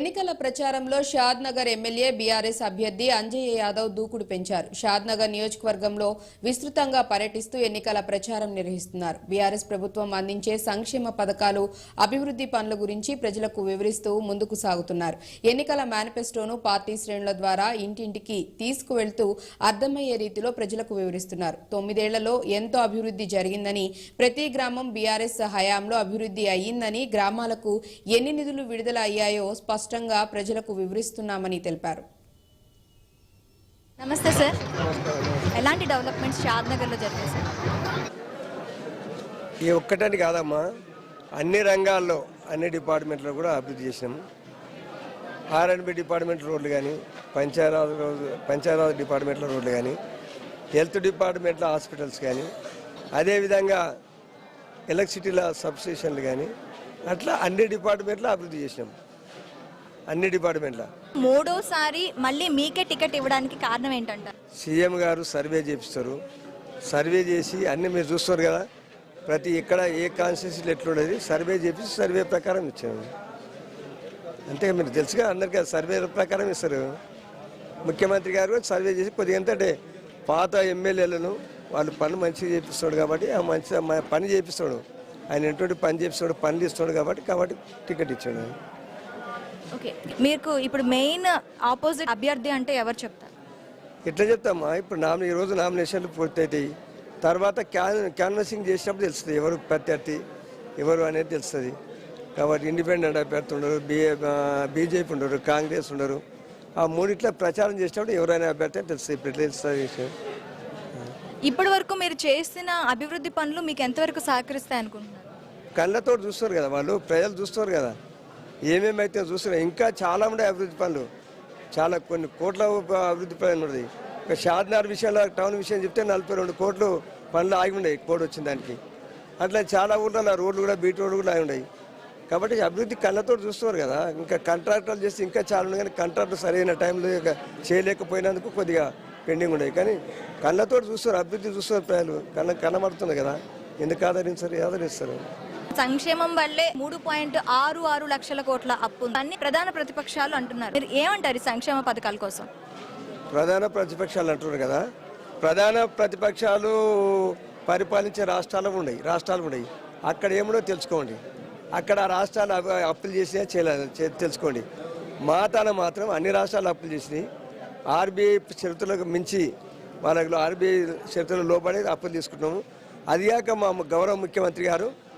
ఎన్నికల ప్రచారంలో షాద్ Nagar MLA BRS అభ్యర్థి అంజయ్య యాదవ్ దూకుడు పెంచారు. షాద్నగర్ నియోజకవర్గంలో విస్తృతంగా పర్యటిస్తూ ఎన్నికల ప్రచారం నిర్వహిస్తున్నారు. బీఆర్ఎస్ ప్రభుత్వం అందించే సంక్షేమ పథకాలు అభివృద్ధి పనుల గురించి ప్రజలకు వివరిస్తూ ముందుకు సాగుతున్నారు. ఎన్నికల మేనిఫెస్టోను పార్టీ శ్రేణుల ద్వారా ఇంటింటికి తీసుకువెళ్తూ అర్థమయ్యే రీతిలో ప్రజలకు వివరిస్తున్నారు. తొమ్మిదేళ్ళలో ఎంతో అభివృద్ధి జరిగిందని ప్రతి గ్రామం బీఆర్ఎస్ హయాంలో అభివృద్ధి అయ్యిందని గ్రామాలకు ఎన్ని నిధులు విడుదల అయ్యాయో స్పష్టంగా ప్రజలకు వివరిస్తున్నామని తెలిపారు. నమస్తే సార్. ఎలాంటి డెవలప్మెంట్స్ షాద్ నగర్లో జరిగాయి సార్? ఈ ఒక్కటని కాదమ్మా అన్ని రంగాల్లో అన్ని డిపార్ట్మెంట్లో కూడా అభివృద్ధి చేసినాము ఆర్ఎండ్బి డిపార్ట్మెంట్ రోడ్లు కానీ పంచాయరాజ్ పంచాయరాజ్ డిపార్ట్మెంట్లో రోడ్లు కానీ హెల్త్ డిపార్ట్మెంట్లో హాస్పిటల్స్ కానీ అదేవిధంగా ఎలక్ట్రిసిటీల సబ్స్టేషన్లు కానీ అట్లా అన్ని డిపార్ట్మెంట్లో అభివృద్ధి చేసినాం అన్ని డిపార్ట్మెంట్లో. మూడోసారి మళ్ళీ మీకే టికెట్ ఇవ్వడానికి కారణం ఏంటంటారు సీఎం గారు సర్వే చేపిస్తారు. సర్వే చేసి అన్ని మీరు చూస్తారు కదా ప్రతి ఎక్కడ ఏ కాన్స్టిట్యూన్సీలు ఎట్లుండేది సర్వే చేపించి సర్వే ప్రకారం ఇచ్చాము అంతే మీరు తెలుసుగా అందరికీ సర్వే ప్రకారం ఇస్తారు. ముఖ్యమంత్రి గారు సర్వే చేసి కొద్దిగా ఏంటంటే పాత ఎమ్మెల్యేలను వాళ్ళు పని మంచిగా చేపిస్తాడు కాబట్టి ఆ మంచి పని చేపిస్తాడు. ఆయన ఎటువంటి పని చేపిస్తాడు పనులు ఇస్తాడు కాబట్టి కాబట్టి టికెట్ ఇచ్చాడు. ఓకే మీకు ఇప్పుడు మెయిన్ ఆపోజిట్ అభ్యర్థి అంటే ఎవరు చెప్తారు? ఎట్లా చెప్తామా? ఇప్పుడు నామినే ఈ రోజు నామినేషన్లు పూర్తవుతాయి తర్వాత క్యాన్ క్యాన్వసింగ్ చేసినప్పుడు తెలుస్తుంది ఎవరు ప్రత్యర్థి ఎవరు అనేది తెలుస్తుంది. కాబట్టి ఇండిపెండెంట్ అభ్యర్థి ఉండరు బిఏ బీజేపీ ఉండరు కాంగ్రెస్ ఉండరు. ఆ మూడిట్లో ప్రచారం చేసినప్పుడు ఎవరైనా అభ్యర్థి అని తెలుస్తుంది. ఇప్పుడు తెలుస్తుంది విషయం? ఇప్పటి వరకు మీరు చేసిన అభివృద్ధి పనులు మీకు ఎంతవరకు సహకరిస్తాయి అనుకుంటున్నారు? కళ్ళతో చూస్తారు కదా వాళ్ళు ప్రజలు చూస్తారు కదా. ఏమేమైతే చూస్తున్నాయి ఇంకా చాలా ఉండే అభివృద్ధి పనులు. చాలా కొన్ని కోట్ల అభివృద్ధి పనులు ఉన్నది. ఇక షాద్నార్ విషయంలో టౌన్ విషయం చెప్తే నలభై రెండు కోట్లు పనులు ఆగి ఉన్నాయి కోడ్ వచ్చిన దానికి. అట్లా చాలా ఊళ్ళలో రోడ్లు కూడా బీట్ రోడ్లు కూడా ఆగి ఉన్నాయి. కాబట్టి అభివృద్ధి కళ్ళతో చూస్తున్నారు కదా. ఇంకా కాంట్రాక్టర్లు చేస్తే ఇంకా చాలా ఉన్నాయి కానీ కాంట్రాక్టర్ సరైన టైంలో ఇక చేయలేకపోయినందుకు కొద్దిగా పెండింగ్ ఉన్నాయి. కానీ కళ్ళతో చూస్తారు అభివృద్ధి చూస్తున్నారు ప్రజలు. కళ్ళ కనబడుతుంది కదా. ఎందుకు ఆదరించారు? ఆదరిస్తారు. సంక్షేమం వల్లే మూడు పాయింట్ ఆరు ఆరు లక్షల కోట్ల అప్పు ఉంది. అన్ని ప్రధాన ప్రతిపక్షాలు అంటున్నారు. మీరు ఏమంటారు సంక్షేమ పథకాల కోసం? ప్రధాన ప్రతిపక్షాలు అంటున్నారు కదా. ప్రధాన ప్రతిపక్షాలు పరిపాలించే రాష్ట్రాలు ఉన్నాయి. రాష్ట్రాలు ఉన్నాయి. అక్కడ ఏముండో తెలుసుకోండి. అక్కడ రాష్ట్రాలు అప్పులు చేసినా చేయలేదు చే- తెలుసుకోండి. మా తాన మాత్రం అన్ని రాష్ట్రాలు అప్పులు చేసినాయి. ఆర్బీఐ షరతులకు మించి వాళ్ళకి ఆర్బీఐ షరతులు లోబడి అప్పులు తీసుకుంటున్నాము. అది కాక మా గౌరవ ముఖ్యమంత్రి గారు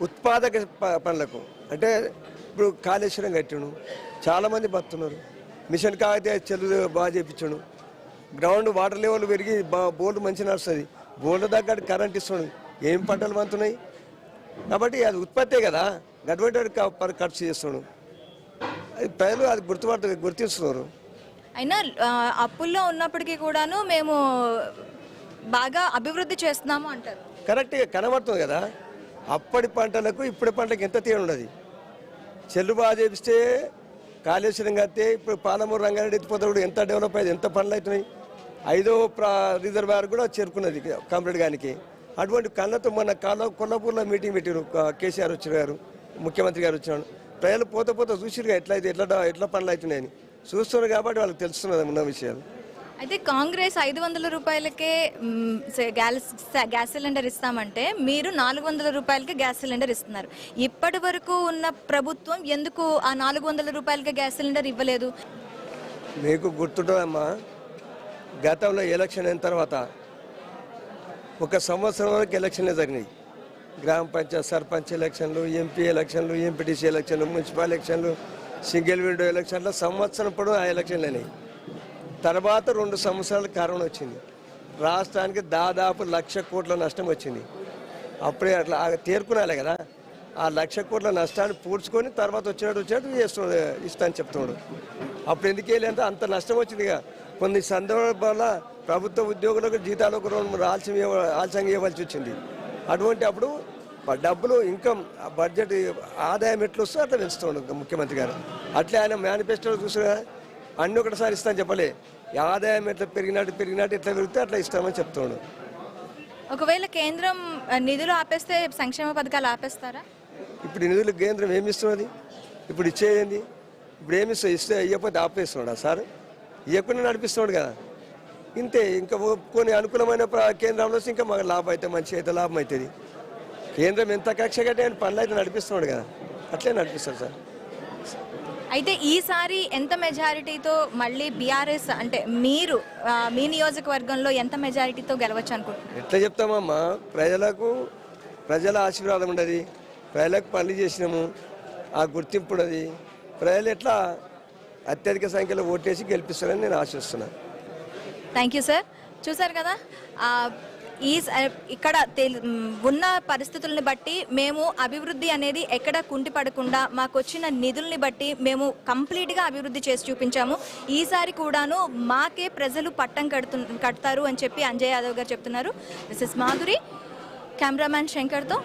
ఉత్పాదక పనులకు. అంటే ఇప్పుడు కాళేశ్వరం కట్టాడు. చాలామంది బతున్నారు. మిషన్ కాగితే చెల్లు బాగా చేయించాడు గ్రౌండ్ వాటర్ లెవెల్ పెరిగి బా బోర్డు మంచిగా నడుస్తుంది. బోర్డు తగ్గట్టు కరెంట్ ఇస్తున్నాడు. ఏం పంటలు పంతున్నాయి కాబట్టి అది ఉత్పత్తే కదా. గటువంటి ఖర్చు చేస్తున్నాడు. అది ప్రజలు అది గుర్తుపడుతు గుర్తిస్తున్నారు. అయినా అప్పుల్లో ఉన్నప్పటికీ కూడాను మేము బాగా అభివృద్ధి చేస్తున్నాము అంటారు. కరెక్ట్గా కనబడుతుంది కదా. అప్పటి పంటలకు ఇప్పటి పంటలకు ఎంత తేడా ఉన్నది చెల్లు బాగా చేపిస్తే కాళేశ్వరం కడితే ఇప్పుడు పాలమూరు రంగారెడ్డి ఎత్తిపోతే కూడా ఎంత డెవలప్ అయింది ఎంత పనులు అవుతున్నాయి. ఐదో ప్రా రిజర్వాయర్ కూడా చేరుకున్నది కంప్లీట్ గానికి. అటువంటి కళ్ళతో మొన్న కాల కొల్లాపూర్లో మీటింగ్ పెట్టారు కేసీఆర్ వచ్చిన గారు ముఖ్యమంత్రి గారు వచ్చినాడు ప్రజలు పోతే పోతే చూసిరుగా ఎట్లా అయితే ఎట్లా ఎట్లా పనులు అవుతున్నాయని. చూస్తున్నారు కాబట్టి వాళ్ళకి తెలుస్తున్నది ఉన్న విషయాలు. అయితే కాంగ్రెస్ ఐదు వందల రూపాయలకే మ్, సే- గ్యాస్ గ్యాస్ సిలిండర్ ఇస్తామంటే మీరు నాలుగు వందల రూపాయలకే గ్యాస్ సిలిండర్ ఇస్తున్నారు. ఇప్పటి వరకు ఉన్న ప్రభుత్వం ఎందుకు ఆ నాలుగు వందల రూపాయలకే గ్యాస్ సిలిండర్ ఇవ్వలేదు? మీకు గుర్తుంటుందమ్మా గతంలో ఎలక్షన్ అయిన తర్వాత ఒక సంవత్సరం వరకు ఎలక్షన్లే జరిగినాయి. గ్రామ పంచాయత్ సర్పంచ్ ఎలక్షన్లు ఎంపీ ఎలక్షన్లు ఎంపీటీసీ ఎలక్షన్లు మున్సిపల్ ఎలక్షన్లు సింగిల్ విండో ఎలక్షన్లు సంవత్సరం పొడవు ఆ ఎలక్షన్లు అయినాయి. తర్వాత రెండు సంవత్సరాలు కరోనా వచ్చింది. రాష్ట్రానికి దాదాపు లక్ష కోట్ల నష్టం వచ్చింది. అప్పుడే అట్లా ఆ కదా. ఆ లక్ష కోట్ల నష్టాన్ని పూడ్చుకొని తర్వాత వచ్చినట్టు వచ్చినట్టు చేస్తున్నాడు ఇస్తా అని చెప్తున్నాడు. అప్పుడు ఎందుకు వెళ్ళేంత అంత నష్టం వచ్చింది ఇక కొన్ని సందర్భాల ప్రభుత్వ ఉద్యోగులకు జీతాలు ఒక రెండు మూడు ఆలస్యం ఇవ్వ- ఆలస్యంగా ఇవ్వాల్సి వచ్చింది. అటువంటి అప్పుడు డబ్బులు ఇన్కమ్ బడ్జెట్ ఆదాయం ఎట్లా వస్తే అట్లా పెంచుతున్నాడు ముఖ్యమంత్రి గారు. అట్లే ఆయన మేనిఫెస్టోలో చూసిన అన్ని ఒకటిసారి ఇస్తాను చెప్పలే. ఆదాయం ఎట్లా పెరిగినట్టు పెరిగినట్టు ఎట్లా పెరిగితే అట్లా ఇస్తామని చెప్తున్నాడు ఒకవేళ కేంద్రం నిధులు ఆపేస్తే సంక్షేమ పథకాలు ఆపేస్తారా? ఇప్పుడు నిధులు కేంద్రం ఏమి ఇస్తున్నది? ఇప్పుడు ఇచ్చేది ఇప్పుడు ఏమి ఇస్తా- ఇస్తే ఇవ్వకపోతే ఆపేస్తున్నాడా సార్? ఇవ్వకుండా నడిపిస్తున్నాడు కదా. ఇంతే ఇంకా కొన్ని అనుకూలమైన కేంద్రంలో ఇంకా మాకు లాభం అయితే మంచి అయితే లాభం అవుతుంది కేంద్రం ఎంత కక్ష కట్టి పనులు అయితే నడిపిస్తున్నాడు కదా. అట్లే నడిపిస్తాడు సార్. అయితే ఈసారి ఎంత మెజారిటీతో మళ్ళీ బీఆర్ఎస్ అంటే మీరు మీ నియోజకవర్గంలో ఎంత మెజారిటీతో గెలవచ్చు అనుకుంటున్నారు? ఎట్లా చెప్తామమ్మా? ప్రజలకు ప్రజల ఆశీర్వాదం ఉండదు. ప్రజలకు పనులు చేసినాము. ఆ గుర్తింపు ఉన్నది ప్రజలు ఎట్లా అత్యధిక సంఖ్యలో ఓటేసి గెలిపిస్తారని నేను ఆశిస్తున్నాను థ్యాంక్ యూ సార్. చూసారు కదా? ఈ ఇక్కడ ఉన్న పరిస్థితుల్ని బట్టి మేము అభివృద్ధి అనేది ఎక్కడ కుంటిపడకుండా మాకు వచ్చిన నిధుల్ని బట్టి మేము కంప్లీట్గా అభివృద్ధి చేసి చూపించాము. ఈసారి కూడాను మాకే ప్రజలు పట్టం కడుతు కడతారు అని చెప్పి అంజయ్ యాదవ్ గారు చెప్తున్నారు. This is Madhuri cameraman శంకర్తో